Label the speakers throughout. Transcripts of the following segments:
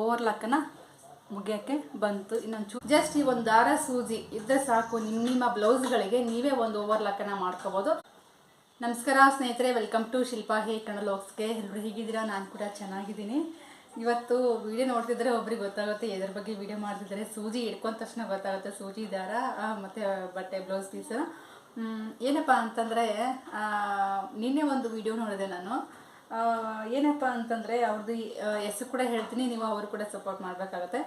Speaker 1: ಓವರ್ಲಾಕನ್ನ ಮುಗಿಯೋಕ್ಕೆ ಬಂತು. ಇನ್ನೊಂದು ಜಸ್ಟ್ ಈ ಒಂದು ದಾರ ಸೂಜಿ ಇದ್ದರೆ ಸಾಕು. ನಿಮ್ಮ ನಿಮ್ಮ ಬ್ಲೌಸ್ಗಳಿಗೆ ನೀವೇ ಒಂದು ಓವರ್ಲಾಕನ್ನ ಮಾಡ್ಕೋಬೋದು. ನಮಸ್ಕಾರ ಸ್ನೇಹಿತರೆ, ವೆಲ್ಕಮ್ ಟು ಶಿಲ್ಪಾ ಹೇ ಕಣಲೋಕ್ಸ್ಗೆ ಎಲ್ಲರೂ ಹೀಗಿದ್ದೀರಾ? ನಾನು ಕೂಡ ಚೆನ್ನಾಗಿದ್ದೀನಿ. ಇವತ್ತು ವಿಡಿಯೋ ನೋಡ್ತಿದ್ರೆ ಒಬ್ರಿಗೆ ಗೊತ್ತಾಗುತ್ತೆ, ಎದ್ರ ಬಗ್ಗೆ ವಿಡಿಯೋ ಮಾಡ್ತಿದ್ದಾರೆ. ಸೂಜಿ ಹಿಡ್ಕೊಂಡ ತಕ್ಷಣ ಗೊತ್ತಾಗುತ್ತೆ, ಸೂಜಿ ದಾರ ಮತ್ತು ಬಟ್ಟೆ, ಬ್ಲೌಸ್ ಪೀಸ್. ಏನಪ್ಪ ಅಂತಂದರೆ ನಿನ್ನೆ ಒಂದು ವಿಡಿಯೋ ನೋಡಿದೆ ನಾನು. ಏನಪ್ಪ ಅಂತಂದರೆ ಅವ್ರದ್ದು ಹೆಸರು ಕೂಡ ಹೇಳ್ತೀನಿ, ನೀವು ಅವರು ಕೂಡ ಸಪೋರ್ಟ್ ಮಾಡಬೇಕಾಗತ್ತೆ.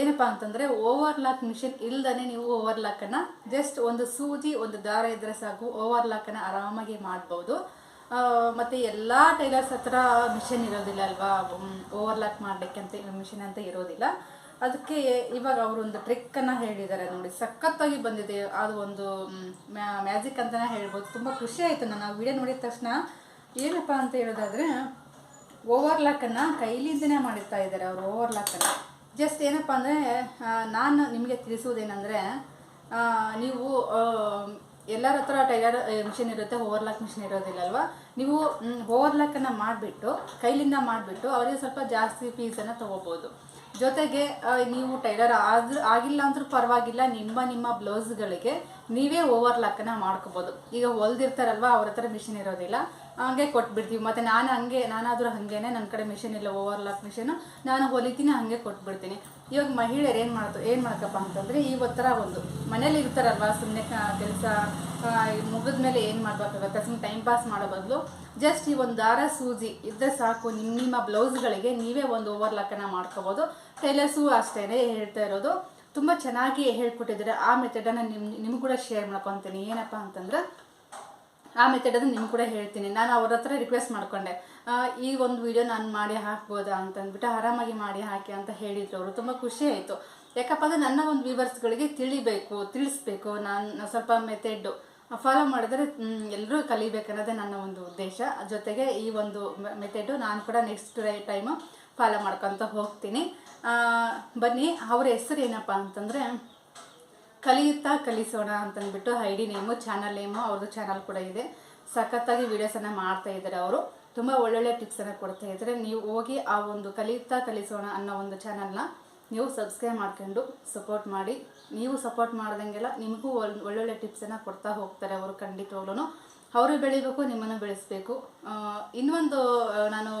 Speaker 1: ಏನಪ್ಪ ಅಂತಂದರೆ ಓವರ್ಲಾಕ್ ಮಿಷಿನ್ ಇಲ್ದೇ ನೀವು ಓವರ್ಲಾಕನ್ನು ಜಸ್ಟ್ ಒಂದು ಸೂಜಿ, ಒಂದು ದಾರ ಇದ್ದರೆ ಸಾಕು ಓವರ್ಲಾಕನ್ನು ಆರಾಮಾಗಿ ಮಾಡ್ಬೋದು. ಮತ್ತು ಎಲ್ಲ ಟೈಲರ್ಸ್ ಹತ್ರ ಮಿಷಿನ್ ಇರೋದಿಲ್ಲ ಅಲ್ವಾ? ಓವರ್ಲಾಕ್ ಅಂತ ಮಿಷಿನ್ ಅಂತ ಇರೋದಿಲ್ಲ. ಅದಕ್ಕೆ ಇವಾಗ ಅವರು ಒಂದು ಟ್ರಿಕ್ಕನ್ನು ಹೇಳಿದ್ದಾರೆ ನೋಡಿ. ಸಖತ್ತಾಗಿ ಬಂದಿದೆ. ಅದು ಒಂದು ಮ್ಯಾಜಿಕ್ ಅಂತಲೇ ಹೇಳ್ಬೋದು. ತುಂಬ ಖುಷಿ ಆಯಿತು. ನಾನು ವಿಡಿಯೋ ನೋಡಿದ ತಕ್ಷಣ ಏನಪ್ಪ ಅಂತ ಹೇಳೋದಾದರೆ, ಓವರ್ಲಾಕನ್ನು ಕೈಲಿಂದನೇ ಮಾಡಿರ್ತಾ ಇದ್ದಾರೆ ಅವರು ಓವರ್ಲಾಕನ್ನು. ಜಸ್ಟ್ ಏನಪ್ಪ ಅಂದರೆ ನಾನು ನಿಮಗೆ ತಿಳಿಸುವುದೇನೆಂದರೆ ನೀವು ಎಲ್ಲರ ಹತ್ರ ಟೈಲರ್ ಮಿಷಿನ್ ಇರುತ್ತೆ, ಓವರ್ಲಾಕ್ ಮಿಷಿನ್ ಇರೋದಿಲ್ಲ ಅಲ್ವಾ ನೀವು ಓವರ್ಲಾಕನ್ನು ಮಾಡಿಬಿಟ್ಟು, ಕೈಲಿಂದ ಮಾಡಿಬಿಟ್ಟು ಅವರಿಗೆ ಸ್ವಲ್ಪ ಜಾಸ್ತಿ ಫೀಸನ್ನು ತೊಗೋಬೋದು. ಜೊತೆಗೆ ನೀವು ಟೈಲರ್ ಆದ್ರೂ, ಆಗಿಲ್ಲ ಅಂದರೂ ಪರವಾಗಿಲ್ಲ, ನಿಮ್ಮ ನಿಮ್ಮ ಬ್ಲೌಸ್ಗಳಿಗೆ ನೀವೇ ಓವರ್ಲಾಕನ್ನು ಮಾಡ್ಕೋಬೋದು. ಈಗ ಹೊಲ್ದಿರ್ತಾರಲ್ವ, ಅವ್ರ ಹತ್ರ ಮಿಷಿನ್ ಇರೋದಿಲ್ಲ, ಹಂಗೆ ಕೊಟ್ಬಿಡ್ತೀವಿ. ಮತ್ತು ನಾನು ಹಂಗೆ, ನಾನಾದರೂ ಹಂಗೇನೆ ನನ್ನ ಕಡೆ ಮಿಷಿನ್ ಇಲ್ಲ ಓವರ್ಲಾಕ್ ಮಿಷಿನ್ ನಾನು ಹೊಲಿತೀನಿ, ಹಾಗೆ ಕೊಟ್ಬಿಡ್ತೀನಿ. ಇವಾಗ ಮಹಿಳೆಯರು ಏನು ಮಾಡ್ತು, ಏನು ಮಾಡಕ್ಕಪ್ಪ ಅಂತಂದರೆ, ಈ ಥರ ಒಂದು. ಮನೇಲಿ ಇರ್ತಾರಲ್ವ ಸುಮ್ಮನೆ ಕೆಲಸ ಮುಗಿದ ಮೇಲೆ ಏನು ಮಾಡ್ಬೇಕಾಗತ್ತೆ? ಸುಮ್ಮನೆ ಟೈಮ್ ಪಾಸ್ ಮಾಡೋ ಬದಲು. ಜಸ್ಟ್ ಈ ಒಂದು ದಾರ ಸೂಜಿ ಇದ್ದರೆ ಸಾಕು. ನಿಮ್ಮ ನಿಮ್ಮ ಬ್ಲೌಸ್ಗಳಿಗೆ ನೀವೇ ಒಂದು ಓವರ್ಲಾಕನ್ನು ಮಾಡ್ಕೋಬೋದು. ಟೈಲರ್ಸು ಅಷ್ಟೇ ಹೇಳ್ತಾ ಇರೋದು. ತುಂಬ ಚೆನ್ನಾಗಿ ಹೇಳ್ಕೊಟ್ಟಿದ್ದಾರೆ. ಆ ಮೆಥಡನ್ನು ನಿಮ್ಮ ನಿಮ್ಗೆ ಕೂಡ ಶೇರ್ ಮಾಡ್ಕೊತೀನಿ. ಏನಪ್ಪ ಅಂತಂದ್ರೆ, ಆ ಮೆಥಡ್ ಅದನ್ನು ನಿಮ್ಗೆ ಕೂಡ ಹೇಳ್ತೀನಿ. ನಾನು ಅವ್ರ ಹತ್ರ ರಿಕ್ವೆಸ್ಟ್ ಮಾಡ್ಕೊಂಡೆ. ಈ ಒಂದು ವಿಡಿಯೋ ನಾನು ಮಾಡಿ ಹಾಕ್ಬೋದಾ ಅಂತ ಅಂದ್ಬಿಟ್ಟು ಆರಾಮಾಗಿ ಮಾಡಿ ಹಾಕಿ ಅಂತ ಹೇಳಿದ್ರು ಅವರು. ತುಂಬ ಖುಷಿ ಆಯಿತು. ಯಾಕಪ್ಪ ಅಂದರೆ ನನ್ನ ಒಂದು ವ್ಯೂವರ್ಸ್ಗಳಿಗೆ ತಿಳಿಬೇಕು, ತಿಳಿಸ್ಬೇಕು. ನಾನು ಸ್ವಲ್ಪ ಮೆಥೆಡ್ಡು ಫಾಲೋ ಮಾಡಿದ್ರೆ ಎಲ್ಲರೂ ಕಲಿಬೇಕನ್ನೋದೇ ನನ್ನ ಒಂದು ಉದ್ದೇಶ. ಜೊತೆಗೆ ಈ ಒಂದು ಮೆಥೆಡು ನಾನು ಕೂಡ ನೆಕ್ಸ್ಟ್ ಟೈಮು ಫಾಲೋ ಮಾಡ್ಕೊತ ಹೋಗ್ತೀನಿ. ಬನ್ನಿ, ಅವ್ರ ಹೆಸರು ಏನಪ್ಪ ಅಂತಂದರೆ ಕಲಿಯುತ್ತಾ ಕಲಿಸೋಣ ಅಂತಂದ್ಬಿಟ್ಟು I D name, channel name, ಅವ್ರದ್ದು ಚಾನಲ್ ಕೂಡ ಇದೆ. ಸಖತ್ತಾಗಿ ವೀಡಿಯೋಸನ್ನು ಮಾಡ್ತಾ ಇದ್ದಾರೆ ಅವರು. ತುಂಬ ಒಳ್ಳೊಳ್ಳೆ ಟಿಪ್ಸನ್ನು ಕೊಡ್ತಾ ಇದ್ದಾರೆ. ನೀವು ಹೋಗಿ ಆ ಒಂದು ಕಲಿಯುತ್ತಾ ಕಲಿಸೋಣ ಅನ್ನೋ ಒಂದು ಚಾನಲ್ನ ನೀವು ಸಬ್ಸ್ಕ್ರೈಬ್ ಮಾಡ್ಕೊಂಡು ಸಪೋರ್ಟ್ ಮಾಡಿ. ನೀವು ಸಪೋರ್ಟ್ ಮಾಡ್ದಂಗೆಲ್ಲ ನಿಮಗೂ ಒಳ್- ಒಳ್ಳೊಳ್ಳೆ ಟಿಪ್ಸನ್ನು ಕೊಡ್ತಾ ಹೋಗ್ತಾರೆ ಅವರು ಖಂಡಿತವಾಗ್ಲೂ ಅವರು ಬೆಳಿಬೇಕು, ನಿಮ್ಮನ್ನು ಬೆಳೆಸಬೇಕು. ಇನ್ನೊಂದು ನಾನು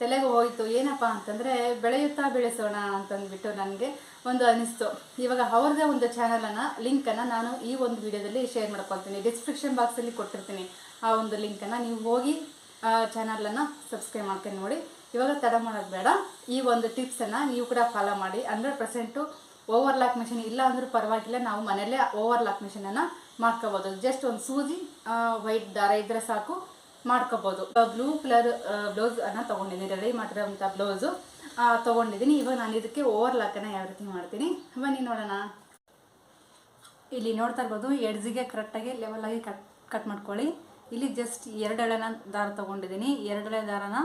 Speaker 1: ತಲೆಗೆ ಹೋಯಿತು, ಏನಪ್ಪ ಅಂತಂದರೆ ಬೆಳೆಯುತ್ತಾ ಬೆಳೆಸೋಣ ಅಂತಂದ್ಬಿಟ್ಟು ನನಗೆ ಒಂದು ಅನಿಸ್ತು. ಇವಾಗ ಅವ್ರದ್ದೇ ಒಂದು ಚಾನಲನ್ನು, ಲಿಂಕನ್ನು ನಾನು ಈ ಒಂದು ವಿಡಿಯೋದಲ್ಲಿ ಶೇರ್ ಮಾಡ್ಕೊತೀನಿ ಡಿಸ್ಕ್ರಿಪ್ಷನ್ ಬಾಕ್ಸಲ್ಲಿ ಕೊಟ್ಟಿರ್ತೀನಿ ಆ ಒಂದು ಲಿಂಕನ್ನು. ನೀವು ಹೋಗಿ ಆ ಚಾನಲನ್ನು ಸಬ್ಸ್ಕ್ರೈಬ್ ಮಾಡ್ಕೊಂಡು ನೋಡಿ. ಇವಾಗ ತಡ ಮಾಡೋದು ಬೇಡ. ಈ ಒಂದು ಟಿಪ್ಸನ್ನು ನೀವು ಕೂಡ ಫಾಲೋ ಮಾಡಿ. ಹಂಡ್ರೆಡ್ ಪರ್ಸೆಂಟು ಓವರ್ಲಾಕ್ ಮೆಷಿನ್ ಇಲ್ಲ ಅಂದರೂ ಪರವಾಗಿಲ್ಲ, ನಾವು ಮನೆಯಲ್ಲೇ ಓವರ್ಲಾಕ್ ಮಿಷಿನನ್ನು ಮಾಡ್ಕೋಬೋದು. ಜಸ್ಟ್ ಒಂದು ಸೂಜಿ ವೈಟ್ ದಾರ ಇದ್ದರೆ ಸಾಕು. ಮಾಡ್ಕೋಬೋದು. ಬ್ಲೂ ಕಲರ್ ಬ್ಲೌಸ್ ಅನ್ನ ತೊಗೊಂಡಿದ್ದೀನಿ. ರೆಡಿ ಮಾಡಿರೋಂಥ ಬ್ಲೌಸು ತೊಗೊಂಡಿದ್ದೀನಿ. ಇವಾಗ ನಾನು ಇದಕ್ಕೆ ಓವರ್ ಓವರ್ಲಾಕನ್ನು ಯಾವ ರೀತಿ ಮಾಡ್ತೀನಿ? ಬನ್ನಿ ನೋಡೋಣ. ಇಲ್ಲಿ ನೋಡ್ತಾ ಇರ್ಬೋದು ಎಡ್ಜಿಗೆ ಕರೆಕ್ಟಾಗಿ ಲೆವೆಲಾಗಿ ಕಟ್ ಕಟ್ ಮಾಡ್ಕೊಳ್ಳಿ. ಇಲ್ಲಿ ಜಸ್ಟ್ ಎರಡೆಳೆನ ದಾರ ತೊಗೊಂಡಿದ್ದೀನಿ. ಎರಡೆಳೆ ದಾರನ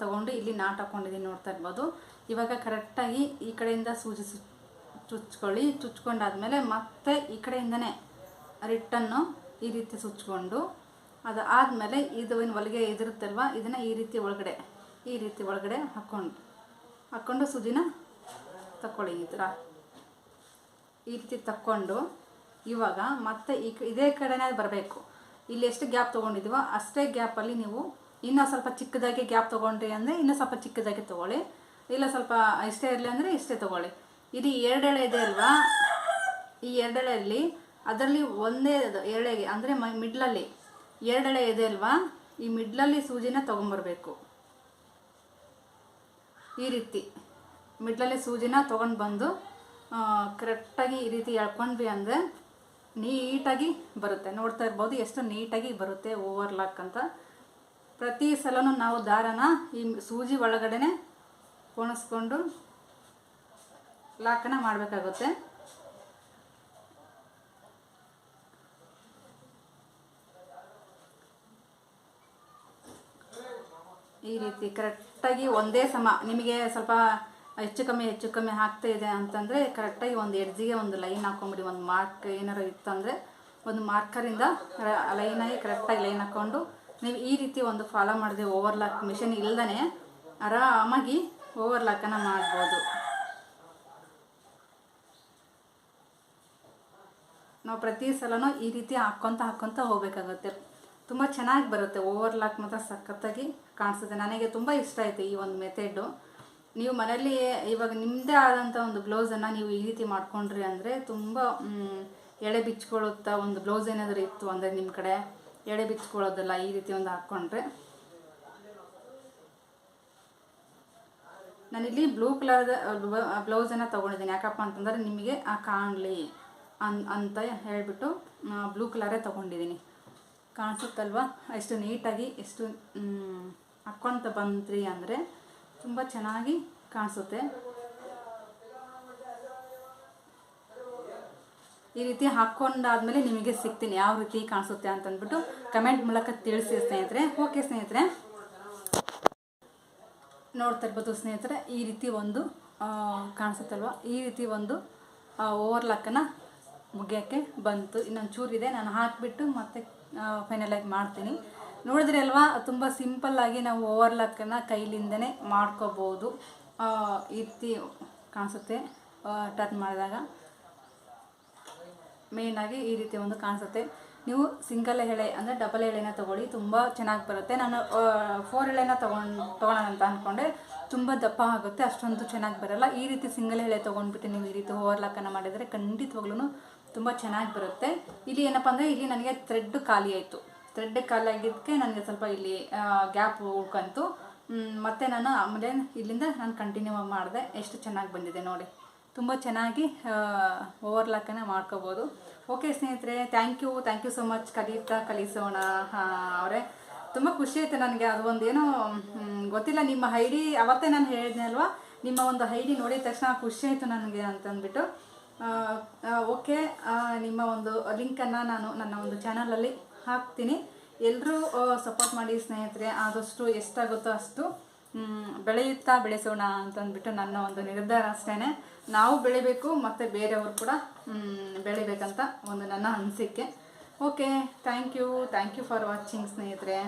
Speaker 1: ತಗೊಂಡು ಇಲ್ಲಿ ನಾಟ್ ಹಾಕ್ಕೊಂಡಿದ್ದೀನಿ ನೋಡ್ತಾ ಇರ್ಬೋದು. ಇವಾಗ ಕರೆಕ್ಟಾಗಿ ಈ ಕಡೆಯಿಂದ ಸೂಜಿ ಚುಚ್ಕೊಳ್ಳಿ. ಚುಚ್ಕೊಂಡಾದ್ಮೇಲೆ ಮತ್ತೆ ಈ ಕಡೆಯಿಂದನೇ ರಿಟ್ಟನ್ನು ಈ ರೀತಿ ಸುಚ್ಕೊಂಡು ಅದು ಆದಮೇಲೆ ಇದು ಏನು ಹೊಲಿಗೆ ಇದಿರುತ್ತಲ್ವ? ಇದನ್ನು ಈ ರೀತಿ ಒಳಗಡೆ, ಈ ರೀತಿ ಒಳಗಡೆ ಹಾಕ್ಕೊಂಡು ಹಾಕ್ಕೊಂಡು ಸುದಿನ ತಗೊಳ್ಳಿ ಈ ಥರ. ಈ ರೀತಿ ತಕ್ಕೊಂಡು ಇವಾಗ ಮತ್ತೆ ಈ ಇದೇ ಕಡೆನೇ ಬರಬೇಕು. ಇಲ್ಲಿ ಎಷ್ಟು ಗ್ಯಾಪ್ ತೊಗೊಂಡಿದ್ದೀವೋ ಅಷ್ಟೇ ಗ್ಯಾಪಲ್ಲಿ ನೀವು ಇನ್ನೂ ಸ್ವಲ್ಪ ಚಿಕ್ಕದಾಗಿ ಗ್ಯಾಪ್ ತೊಗೊಂಡ್ರಿ ಅಂದರೆ ಇನ್ನೂ ಸ್ವಲ್ಪ ಚಿಕ್ಕದಾಗಿ ತೊಗೊಳ್ಳಿ. ಇಲ್ಲ ಸ್ವಲ್ಪ ಇಷ್ಟೇ ಇರಲಿ ಅಂದರೆ ಇಷ್ಟೇ ತೊಗೊಳ್ಳಿ. ಇದು ಎರಡೆಳೆ ಇದೆ ಅಲ್ವಾ? ಈ ಎರಡೆಳೆಯಲ್ಲಿ ಅದರಲ್ಲಿ ಒಂದೇ ಎಳೆಗೆ ಅಂದರೆ ಮಿಡ್ಲಲ್ಲಿ ಎರಡೆಳೆ ಇದೆ ಅಲ್ವಾ? ಈ ಮಿಡ್ಲಲ್ಲಿ ಸೂಜಿನ ತೊಗೊಂಬರ್ಬೇಕು. ಈ ರೀತಿ. ಮಿಡ್ಲಲ್ಲಿ ಸೂಜಿನ ತೊಗೊಂಡು ಬಂದು ಕರೆಕ್ಟಾಗಿ ಈ ರೀತಿ ಎಳ್ಕೊಂಡ್ವಿ ಅಂದರೆ ನೀಟಾಗಿ ಬರುತ್ತೆ. ನೋಡ್ತಾ ಇರ್ಬೋದು ಎಷ್ಟು ನೀಟಾಗಿ ಬರುತ್ತೆ ಓವರ್ಲಾಕ್ ಅಂತ. ಪ್ರತಿ ಸಲನೂ ನಾವು ದಾರನ ಈ ಸೂಜಿ ಒಳಗಡೆನೆ ಪೋಣಿಸ್ಕೊಂಡು ಲಾಕನ್ನು ಮಾಡಬೇಕಾಗುತ್ತೆ. ಈ ರೀತಿ ಕರೆಕ್ಟಾಗಿ ಒಂದೇ ಸಮ, ನಿಮಗೆ ಸ್ವಲ್ಪ ಹೆಚ್ಚು ಕಮ್ಮಿ ಹೆಚ್ಚು ಕಮ್ಮಿ ಆಗ್ತಾ ಇದೆ ಅಂತಂದರೆ ಕರೆಕ್ಟಾಗಿ ಒಂದು ಎಡ್ಜಿಗೆ ಒಂದು ಲೈನ್ ಹಾಕೊಂಬಿಡಿ ಒಂದು ಮಾರ್ಕ್ ಏನಾರು ಇತ್ತಂದರೆ ಒಂದು ಮಾರ್ಕರಿಂದ ಲೈನಾಗಿ ಕರೆಕ್ಟಾಗಿ ಲೈನ್ ಹಾಕ್ಕೊಂಡು ನೀವು ಈ ರೀತಿ ಒಂದು ಫಾಲೋ ಮಾಡಿದೆ ಓವರ್ಲಾಕ್ ಮಿಷನ್ ಇಲ್ಲದೇ ಆರಾಮಾಗಿ ಓವರ್ಲಾಕನ್ನು ಮಾಡ್ಬೋದು. ನಾವು ಪ್ರತಿ ಸಲನೂ ಈ ರೀತಿ ಹಾಕ್ಕೊತ ಹಾಕ್ಕೊತ ಹೋಗ್ಬೇಕಾಗುತ್ತೆ. ತುಂಬ ಚೆನ್ನಾಗಿ ಬರುತ್ತೆ. ಓವರ್ಲಾಕ್ ಮಾತ್ರ ಸಖತ್ತಾಗಿ ಕಾಣಿಸುತ್ತೆ. ನನಗೆ ತುಂಬ ಇಷ್ಟ ಆಯಿತು ಈ ಒಂದು ಮೆಥೆಡು ನೀವು ಮನೇಲಿ ಇವಾಗ ನಿಮ್ಮದೇ ಆದಂಥ ಒಂದು ಬ್ಲೌಸನ್ನು ನೀವು ಈ ರೀತಿ ಮಾಡ್ಕೊಂಡ್ರಿ ಅಂದರೆ ತುಂಬ ಎಳೆ ಬಿಚ್ಕೊಳ್ಳುತ್ತಾ ಒಂದು ಬ್ಲೌಸ್ ಏನಾದರೂ ಇತ್ತು ಅಂದರೆ ನಿಮ್ಮ ಕಡೆ ಎಳೆ ಬಿಚ್ಕೊಳ್ಳೋದಲ್ಲ ಈ ರೀತಿ ಒಂದು ಹಾಕ್ಕೊಂಡ್ರೆ ನಾನಿಲ್ಲಿ ಬ್ಲೂ ಕಲರ್ದ ಬ್ಲೌಸನ್ನು ತೊಗೊಂಡಿದ್ದೀನಿ. ಯಾಕಪ್ಪ ಅಂತಂದರೆ ನಿಮಗೆ ಕಾಣಲಿ ಅಂತ ಹೇಳಿಬಿಟ್ಟು ಬ್ಲೂ ಕಲರೇ ತೊಗೊಂಡಿದ್ದೀನಿ. ಕಾಣಿಸುತ್ತಲ್ವಾ? ಎಷ್ಟು ನೀಟಾಗಿ, ಎಷ್ಟು ಹಾಕ್ಕೊಂತ ಬಂದ್ರಿ ಅಂದರೆ ತುಂಬ ಚೆನ್ನಾಗಿ ಕಾಣಿಸುತ್ತೆ. ಈ ರೀತಿ ಹಾಕ್ಕೊಂಡಾದ್ಮೇಲೆ ನಿಮಗೆ ಸಿಗ್ತೀನಿ. ಯಾವ ರೀತಿ ಕಾಣಿಸುತ್ತೆ ಅಂತಂದ್ಬಿಟ್ಟು ಕಮೆಂಟ್ ಮೂಲಕ ತಿಳಿಸಿ ಸ್ನೇಹಿತರೆ. ಓಕೆ ಸ್ನೇಹಿತರೆ. ನೋಡ್ತಾ ಇರ್ಬೋದು ಸ್ನೇಹಿತರೆ, ಈ ರೀತಿ ಒಂದು ಕಾಣಿಸುತ್ತಲ್ವ? ಈ ರೀತಿ ಒಂದು ಓವರ್ಲಾಕನ್ನು ಮುಗಿಯೋಕ್ಕೆ ಬಂತು. ಇನ್ನೊಂದು ಚೂರಿದೆ ನಾನು ಹಾಕಿಬಿಟ್ಟು ಮತ್ತೆ ಫೈನಲಾಗಿ ಮಾಡ್ತೀನಿ. ನೋಡಿದ್ರೆ ಅಲ್ವಾ, ತುಂಬ ಸಿಂಪಲ್ಲಾಗಿ ನಾವು ಓವರ್ಲಾಕನ್ನು ಕೈಲಿಂದನೇ ಮಾಡ್ಕೋಬೋದು. ಈ ರೀತಿ ಕಾಣಿಸುತ್ತೆ. ಟರ್ನ್ ಮಾಡಿದಾಗ ಮೇಯ್ನಾಗಿ ಈ ರೀತಿ ಒಂದು ಕಾಣಿಸುತ್ತೆ. ನೀವು ಸಿಂಗಲ್ ಎಳೆ ಅಂದರೆ ಡಬಲ್ ಎಳೆನ ತೊಗೊಳ್ಳಿ, ತುಂಬ ಚೆನ್ನಾಗಿ ಬರುತ್ತೆ. ನಾನು ಫೋರ್ ಎಳೆನ ತೊಗೊಂಡು, ತೊಗೊಳ್ಳೋಣ ಅಂತ ಅಂದ್ಕೊಂಡೆ ತುಂಬ ದಪ್ಪ ಆಗುತ್ತೆ, ಅಷ್ಟೊಂದು ಚೆನ್ನಾಗಿ ಬರಲ್ಲ. ಈ ರೀತಿ ಸಿಂಗಲ್ ಎಳೆ ತೊಗೊಂಡ್ಬಿಟ್ಟು ನೀವು ಈ ರೀತಿ ಓವರ್ಲಾಕನ್ನು ಮಾಡಿದರೆ ಖಂಡಿತವಾಗ್ಲೂ ತುಂಬ ಚೆನ್ನಾಗಿ ಬರುತ್ತೆ. ಇಲ್ಲಿ ಏನಪ್ಪ ಅಂದರೆ ಇಲ್ಲಿ ನನಗೆ ಥ್ರೆಡ್ ಖಾಲಿ ಆಯಿತು. ಥ್ರೆಡ್ ಖಾಲಿ ಆಗಿದ್ದಕ್ಕೆ ನನಗೆ ಸ್ವಲ್ಪ ಇಲ್ಲಿ ಗ್ಯಾಪ್ ಉಳ್ಕಂತು ಮತ್ತು ನಾನು ಆಮೇಲೆ ಇಲ್ಲಿಂದ ನಾನು ಕಂಟಿನ್ಯೂ ಮಾಡಿದೆ. ಎಷ್ಟು ಚೆನ್ನಾಗಿ ಬಂದಿದೆ ನೋಡಿ. ತುಂಬ ಚೆನ್ನಾಗಿ ಓವರ್ಲಾಕನ್ನು ಮಾಡ್ಕೋಬೋದು. ಓಕೆ ಸ್ನೇಹಿತರೆ thank you thank you so much ಕಲಿತಾ ಕಲಿಸೋಣ ಅವರೇ. ತುಂಬ ಖುಷಿ ಆಯಿತು ನನಗೆ. ಅದು ಒಂದೇನೋ ಮ್, ಗೊತ್ತಿಲ್ಲ ನಿಮ್ಮ ಐಡಿ ಅವತ್ತೇ ನಾನು ಹೇಳಿದ್ನಲ್ವಾ? ನಿಮ್ಮ ಒಂದು ಐಡಿ ನೋಡಿದ ತಕ್ಷಣ ಖುಷಿ ಆಯಿತು ನನಗೆ ಅಂತಂದ್ಬಿಟ್ಟು. ಓಕೆ. ನಿಮ್ಮ ಒಂದು ಲಿಂಕನ್ನು ನಾನು ನನ್ನ ಒಂದು ಚಾನಲಲ್ಲಿ ಹಾಕ್ತೀನಿ. ಎಲ್ಲರೂ ಸಪೋರ್ಟ್ ಮಾಡಿ ಸ್ನೇಹಿತರೆ, ಆದಷ್ಟು ಎಷ್ಟಾಗುತ್ತೋ ಅಷ್ಟು ಬೆಳೆಯುತ್ತಾ ಬೆಳೆಸೋಣ ಅಂತಂದ್ಬಿಟ್ಟು ನನ್ನ ಒಂದು ನಿರ್ಧಾರ ಅಷ್ಟೇ ನಾವು ಬೆಳಿಬೇಕು, ಮತ್ತು ಬೇರೆಯವರು ಕೂಡ ಬೆಳಿಬೇಕಂತ ಒಂದು ನನ್ನ ಅನಿಸಿಕೆ. Okay thank you thank you for watching ಸ್ನೇಹಿತರೆ.